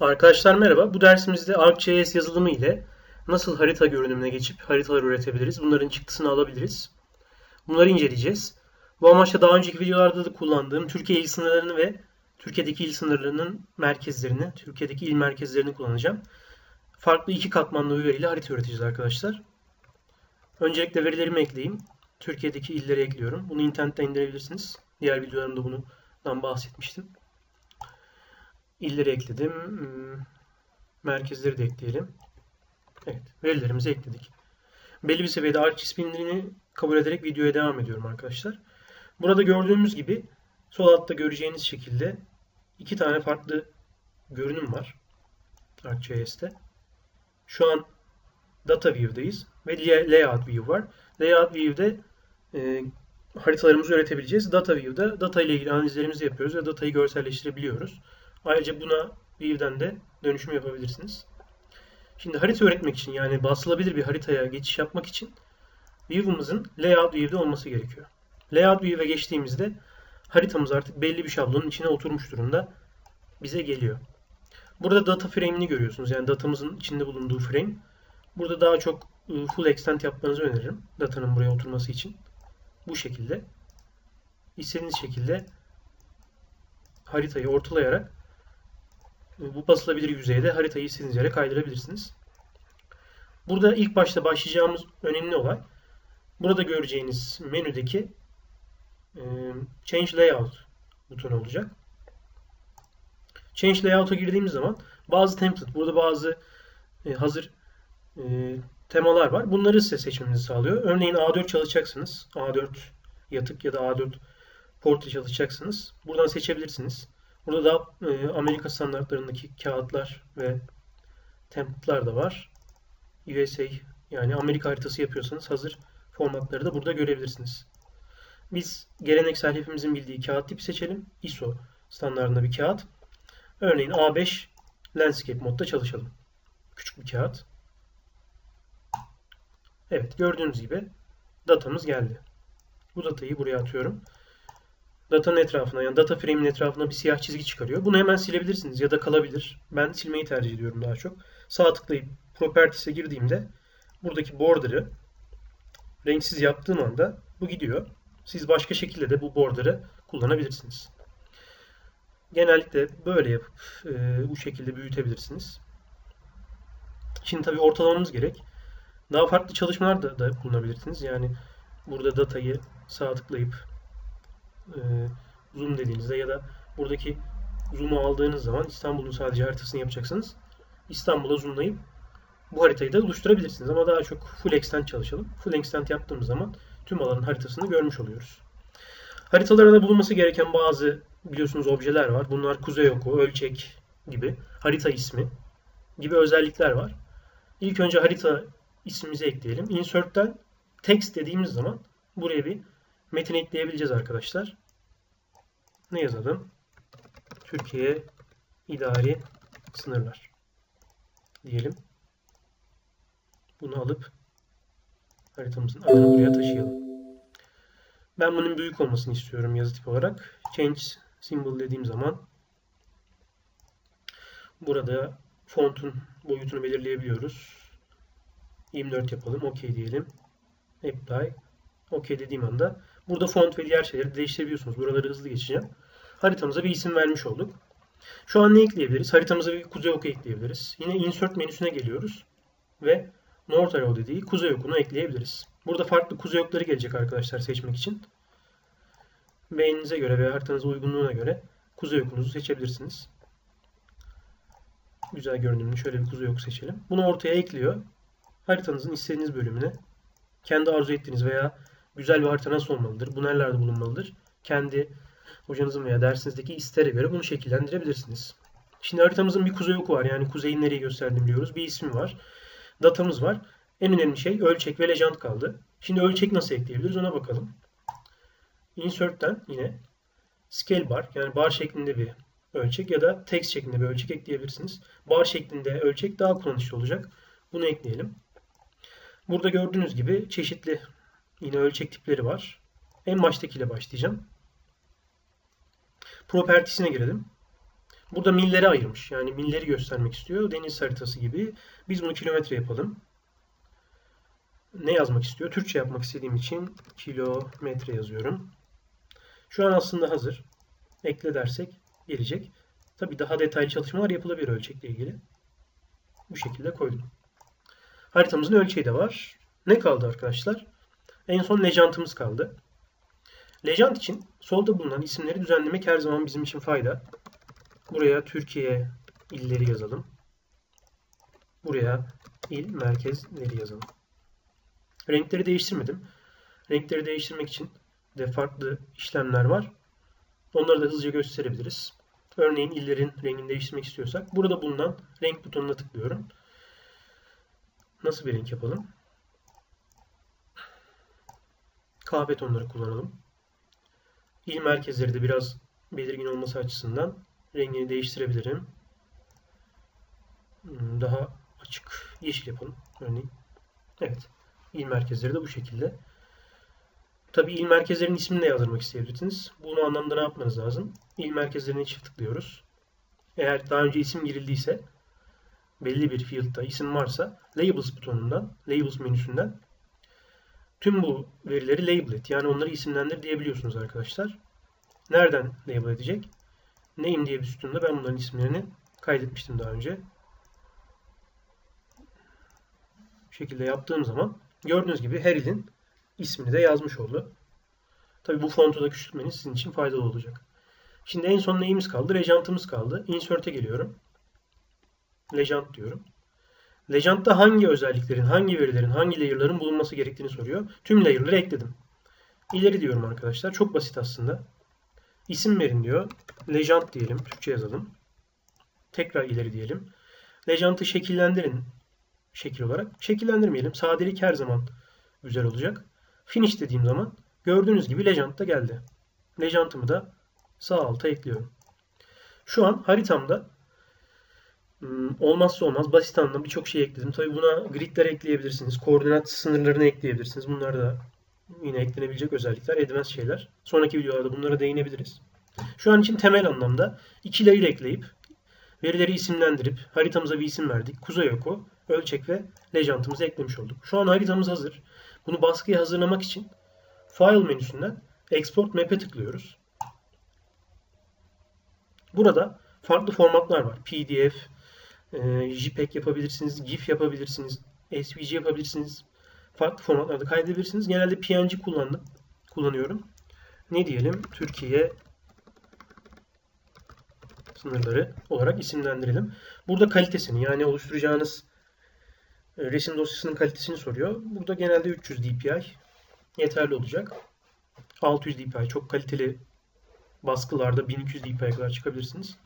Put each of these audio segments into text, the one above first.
Arkadaşlar merhaba. Bu dersimizde ArcGIS yazılımı ile nasıl harita görünümüne geçip haritalar üretebiliriz, bunların çıktısını alabiliriz. Bunları inceleyeceğiz. Bu amaçla daha önceki videolarda da kullandığım Türkiye il sınırlarını ve Türkiye'deki il sınırlarının merkezlerini, Türkiye'deki il merkezlerini kullanacağım. Farklı iki katmanlı bir veriyle harita üreteceğiz arkadaşlar. Öncelikle verilerimi ekleyeyim. Türkiye'deki illeri ekliyorum. Bunu internetten indirebilirsiniz. Diğer videolarımda bundan bahsetmiştim. İlleri ekledim. Hmm, merkezleri de ekleyelim. Evet, verilerimizi ekledik. Belli bir seviyede ArcGIS binlerini kabul ederek videoya devam ediyorum arkadaşlar. Burada gördüğümüz gibi sol altta göreceğiniz şekilde iki tane farklı görünüm var ArcGIS'te. Şu an Data View'dayız ve Layout View var. Layout View'de e, haritalarımızı üretebileceğiz. Data View'da data ile ilgili analizlerimizi yapıyoruz ve datayı görselleştirebiliyoruz. Ayrıca buna View'den de dönüşüm yapabilirsiniz. Şimdi harita öğretmek için yani basılabilir bir haritaya geçiş yapmak için View'ımızın Layout View'de olması gerekiyor. Layout View'e geçtiğimizde haritamız artık belli bir şablonun içine oturmuş durumda bize geliyor. Burada data frame'ini görüyorsunuz. Yani datamızın içinde bulunduğu frame. Burada daha çok ıı, full extent yapmanızı öneririm. Datanın buraya oturması için. Bu şekilde. İstediğiniz şekilde haritayı ortalayarak bu basılabilir yüzeyde haritayı istediğiniz yere kaydırabilirsiniz. Burada ilk başta başlayacağımız önemli olay burada göreceğiniz menüdeki e, Change Layout butonu olacak. Change Layout'a girdiğimiz zaman bazı template, burada bazı e, hazır e, temalar var. Bunları size seçmenizi sağlıyor. Örneğin A4 çalışacaksınız. A4 yatık ya da A4 portre çalışacaksınız. Buradan seçebilirsiniz. Burada da e, Amerika standartlarındaki kağıtlar ve template'lar da var. USA yani Amerika haritası yapıyorsanız hazır formatları da burada görebilirsiniz. Biz geleneksel hepimizin bildiği kağıt tipi seçelim. ISO standartında bir kağıt. Örneğin A5 Landscape modda çalışalım. Küçük bir kağıt. Evet gördüğünüz gibi datamız geldi. Bu datayı buraya atıyorum datanın etrafına yani data frame'in etrafına bir siyah çizgi çıkarıyor. Bunu hemen silebilirsiniz ya da kalabilir. Ben silmeyi tercih ediyorum daha çok. Sağ tıklayıp Properties'e girdiğimde buradaki border'ı renksiz yaptığım anda bu gidiyor. Siz başka şekilde de bu border'ı kullanabilirsiniz. Genellikle böyle yapıp e, bu şekilde büyütebilirsiniz. Şimdi tabii ortalamamız gerek. Daha farklı çalışmalar da, da kullanabilirsiniz. Yani burada datayı sağ tıklayıp e, zoom dediğinizde ya da buradaki zoom'u aldığınız zaman İstanbul'un sadece haritasını yapacaksınız. İstanbul'a zoomlayıp bu haritayı da oluşturabilirsiniz. Ama daha çok full extent çalışalım. Full extent yaptığımız zaman tüm alanın haritasını görmüş oluyoruz. Haritalarda bulunması gereken bazı biliyorsunuz objeler var. Bunlar kuzey oku, ölçek gibi, harita ismi gibi özellikler var. İlk önce harita ismimizi ekleyelim. Insert'ten text dediğimiz zaman buraya bir metin ekleyebileceğiz arkadaşlar. Ne yazalım? Türkiye idari sınırlar diyelim. Bunu alıp haritamızın adını buraya taşıyalım. Ben bunun büyük olmasını istiyorum yazı tip olarak. Change symbol dediğim zaman burada fontun boyutunu belirleyebiliyoruz. 24 yapalım. OK diyelim. Apply. OK dediğim anda burada font ve diğer şeyleri değiştirebiliyorsunuz. Buraları hızlı geçeceğim. Haritamıza bir isim vermiş olduk. Şu an ne ekleyebiliriz? Haritamıza bir kuzey oku ekleyebiliriz. Yine insert menüsüne geliyoruz ve North Arrow dediği kuzey okunu ekleyebiliriz. Burada farklı kuzey okları gelecek arkadaşlar seçmek için. Beğeninize göre veya haritanıza uygunluğuna göre kuzey okunuzu seçebilirsiniz. Güzel görünümlü şöyle bir kuzey oku seçelim. Bunu ortaya ekliyor. Haritanızın istediğiniz bölümüne kendi arzu ettiğiniz veya güzel bir harita nasıl olmalıdır, bu nerelerde bulunmalıdır, kendi hocanızın veya dersinizdeki istere göre bunu şekillendirebilirsiniz. Şimdi haritamızın bir kuzey oku var. Yani kuzeyin nereye gösterdiğini biliyoruz. Bir ismi var. Datamız var. En önemli şey ölçek ve legend kaldı. Şimdi ölçek nasıl ekleyebiliriz ona bakalım. Insert'ten yine scale bar yani bar şeklinde bir ölçek ya da text şeklinde bir ölçek ekleyebilirsiniz. Bar şeklinde ölçek daha kullanışlı olacak. Bunu ekleyelim. Burada gördüğünüz gibi çeşitli yine ölçek tipleri var. En baştakiyle başlayacağım. Propertiesine girelim. Burada milleri ayırmış. Yani milleri göstermek istiyor. Deniz haritası gibi. Biz bunu kilometre yapalım. Ne yazmak istiyor? Türkçe yapmak istediğim için kilometre yazıyorum. Şu an aslında hazır. Ekle dersek gelecek. Tabii daha detaylı çalışmalar yapılabilir ölçekle ilgili. Bu şekilde koydum. Haritamızın ölçeği de var. Ne kaldı arkadaşlar? En son lejantımız kaldı. Lejant için solda bulunan isimleri düzenlemek her zaman bizim için fayda. Buraya Türkiye illeri yazalım. Buraya il merkezleri yazalım. Renkleri değiştirmedim. Renkleri değiştirmek için de farklı işlemler var. Onları da hızlıca gösterebiliriz. Örneğin illerin rengini değiştirmek istiyorsak burada bulunan renk butonuna tıklıyorum. Nasıl bir renk yapalım? Kahve tonları kullanalım. İl merkezleri de biraz belirgin olması açısından rengini değiştirebilirim. Hmm, Daha açık yeşil yapalım örneğin. Evet. İl merkezleri de bu şekilde. Tabi il merkezlerinin ismini de yazdırmak isteyebilirsiniz. Bunu anlamda ne yapmanız lazım? İl merkezlerine çift tıklıyoruz. Eğer daha önce isim girildiyse belli bir field'da isim varsa Labels butonundan, Labels menüsünden tüm bu verileri label et. Yani onları isimlendir diyebiliyorsunuz arkadaşlar. Nereden label edecek? Name diye bir sütunda ben bunların isimlerini kaydetmiştim daha önce. Bu şekilde yaptığım zaman gördüğünüz gibi her ilin ismini de yazmış oldu. Tabi bu fontu da küçültmeniz sizin için faydalı olacak. Şimdi en son neyimiz kaldı? Legantımız kaldı. Insert'e geliyorum. Legend diyorum. Legend'da hangi özelliklerin, hangi verilerin, hangi layer'ların bulunması gerektiğini soruyor. Tüm layer'ları ekledim. İleri diyorum arkadaşlar. Çok basit aslında. İsim verin diyor. Legend diyelim. Türkçe yazalım. Tekrar ileri diyelim. Legend'ı şekillendirin şekil olarak. Şekillendirmeyelim. Sadelik her zaman güzel olacak. Finish dediğim zaman gördüğünüz gibi Legend da geldi. Legend'ımı da sağ alta ekliyorum. Şu an haritamda olmazsa olmaz basit anlamda birçok şey ekledim. Tabi buna gridler ekleyebilirsiniz. Koordinat sınırlarını ekleyebilirsiniz. Bunlar da yine eklenebilecek özellikler, advanced şeyler. Sonraki videolarda bunlara değinebiliriz. Şu an için temel anlamda iki layer ekleyip verileri isimlendirip haritamıza bir isim verdik. Kuzey oku, ölçek ve legend'ımızı eklemiş olduk. Şu an haritamız hazır. Bunu baskıya hazırlamak için File menüsünden Export Map'e tıklıyoruz. Burada farklı formatlar var. PDF, e, JPEG yapabilirsiniz, GIF yapabilirsiniz, SVG yapabilirsiniz. Farklı formatlarda kaydedebilirsiniz. Genelde PNG kullandım, kullanıyorum. Ne diyelim? Türkiye sınırları olarak isimlendirelim. Burada kalitesini yani oluşturacağınız e, resim dosyasının kalitesini soruyor. Burada genelde 300 dpi yeterli olacak. 600 dpi çok kaliteli baskılarda 1200 dpi'ye kadar çıkabilirsiniz.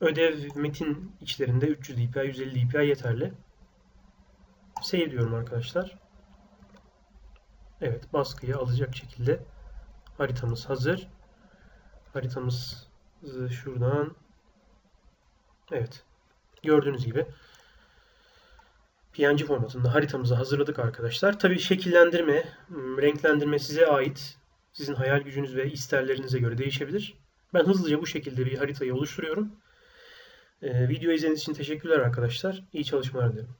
Ödev metin içlerinde 300 dpi, 150 dpi yeterli. Save diyorum arkadaşlar. Evet baskıyı alacak şekilde haritamız hazır. Haritamız şuradan Evet. Gördüğünüz gibi PNG formatında haritamızı hazırladık arkadaşlar. Tabii şekillendirme, renklendirme size ait. Sizin hayal gücünüz ve isterlerinize göre değişebilir. Ben hızlıca bu şekilde bir haritayı oluşturuyorum. Ee, video izlediğiniz için teşekkürler arkadaşlar. İyi çalışmalar dilerim.